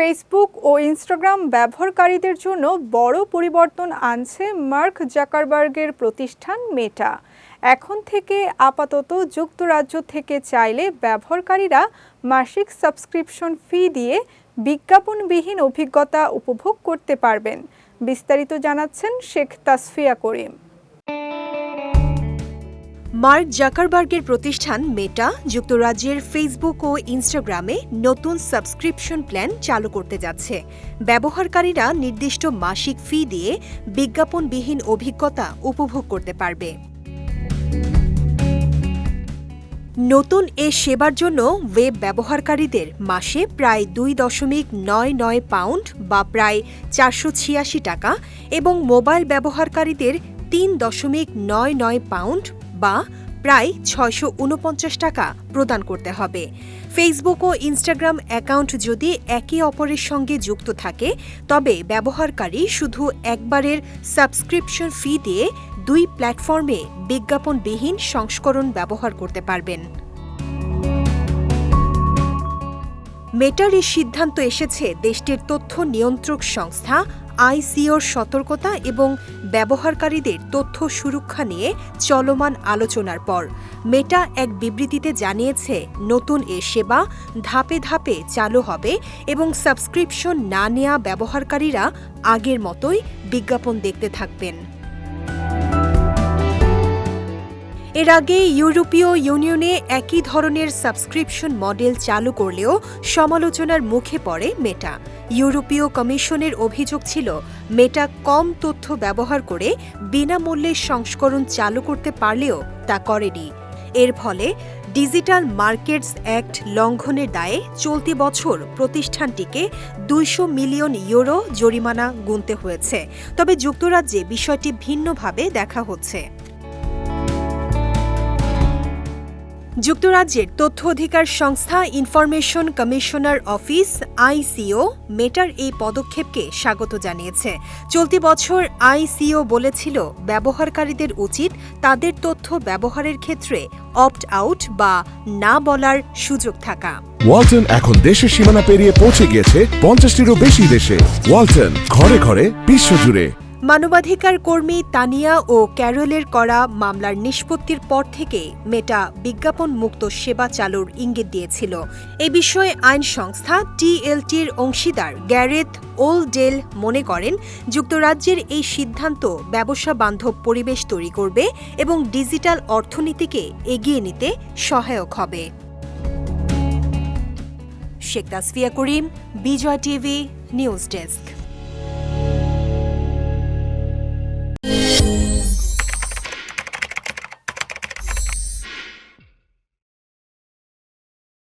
Facebook ও Instagram ব্যবহারকারীদের জন্য বড় পরিবর্তন আনছে মার্ক জাকারবার্গের প্রতিষ্ঠান মেটা এখন থেকে আপাতত যুক্তরাজ্য থেকে চাইলে ব্যবহারকারীরা মাসিক সাবস্ক্রিপশন ফি দিয়ে বিজ্ঞাপনবিহীন অভিজ্ঞতা উপভোগ করতে পারবেন। বিস্তারিত জানাচ্ছেন শেখ তাসফিয়া করিম। মার্ক জাকারবার্গের প্রতিষ্ঠান মেটা যুক্তরাজ্যের ফেসবুক ও ইনস্টাগ্রামে নতুন সাবস্ক্রিপশন প্ল্যান চালু করতে যাচ্ছে। ব্যবহারকারীরা নির্দিষ্ট মাসিক ফি দিয়ে বিজ্ঞাপনবিহীন অভিজ্ঞতা উপভোগ করতে পারবে। নতুন এ সেবার জন্য ওয়েব ব্যবহারকারীদের মাসে প্রায় দুই দশমিক নয় নয় পাউন্ড বা প্রায় চারশো ছিয়াশি টাকা এবং মোবাইল ব্যবহারকারীদের তিন দশমিক নয় নয় পাউন্ড বা প্রায় ছয়শো উনপঞ্চাশ টাকা প্রদান করতে হবে। ফেসবুক ও ইনস্টাগ্রাম অ্যাকাউন্ট যদি একে অপরের সঙ্গে যুক্ত থাকে, তবে ব্যবহারকারী শুধু একবারের সাবস্ক্রিপশন ফি দিয়ে দুই প্ল্যাটফর্মে বিজ্ঞাপনবিহীন সংস্করণ ব্যবহার করতে পারবেন। মেটার এই সিদ্ধান্ত এসেছে দেশটির তথ্য নিয়ন্ত্রক সংস্থা আইসিওর সতর্কতা এবং ব্যবহারকারীদের তথ্য সুরক্ষা নিয়ে চলমান আলোচনার পর মেটা এক বিবৃতিতে জানিয়েছে, নতুন এ সেবা ধাপে ধাপে চালু হবে এবং সাবস্ক্রিপশন না নেওয়া ব্যবহারকারীরা আগের মতোই বিজ্ঞাপন দেখতে থাকবেন। এর আগে ইউরোপীয় ইউনিয়নে একই ধরনের সাবস্ক্রিপশন মডেল চালু করলেও সমালোচনার মুখে পড়ে মেটা। ইউরোপীয় কমিশনের অভিযোগ ছিল, মেটা কম তথ্য ব্যবহার করে বিনামূল্যে সংস্করণ চালু করতে পারলেও তা করেনি। এর ফলে ডিজিটাল মার্কেটস অ্যাক্ট লঙ্ঘনের দায়ে চলতি বছর প্রতিষ্ঠানটিকে দুইশো মিলিয়ন ইউরো জরিমানা গুনতে হয়েছে। তবে যুক্তরাজ্যে বিষয়টি ভিন্নভাবে দেখা হচ্ছে। যুক্তরাজ্যের তথ্য অধিকার সংস্থা ইনফরমেশন কমিশনার অফিস, আইসিও, মেটার এই পদক্ষেপকে স্বাগত জানিয়েছে। চলতি বছর আইসিও বলেছিল, ব্যবহারকারীদের উচিত তাদের তথ্য ব্যবহারের ক্ষেত্রে অপ্ট আউট বা না বলার সুযোগ থাকা। ওয়ালটন এখন দেশের সীমানা পেরিয়ে পৌঁছে গিয়েছে পঞ্চাশটিরও বেশি দেশে। ওয়ালটন ঘরে ঘরে বিশ্বজুড়ে মানবাধিকার কর্মী তানিয়া ও ক্যারলের করা মামলার নিষ্পত্তির পর থেকে মেটা বিজ্ঞাপন মুক্ত সেবা চালুর ইঙ্গিত দিয়েছিল। এ বিষয়ে আইন সংস্থা টিএলটির অংশীদার গ্যারেথ ওলডেল মনে করেন, যুক্তরাজ্যের এই সিদ্ধান্ত ব্যবসা বান্ধব পরিবেশ তৈরি করবে এবং ডিজিটাল অর্থনীতিকে এগিয়ে নিতে সহায়ক হবে। Sheikh Tasfia Karim, Bijoy TV, news desk.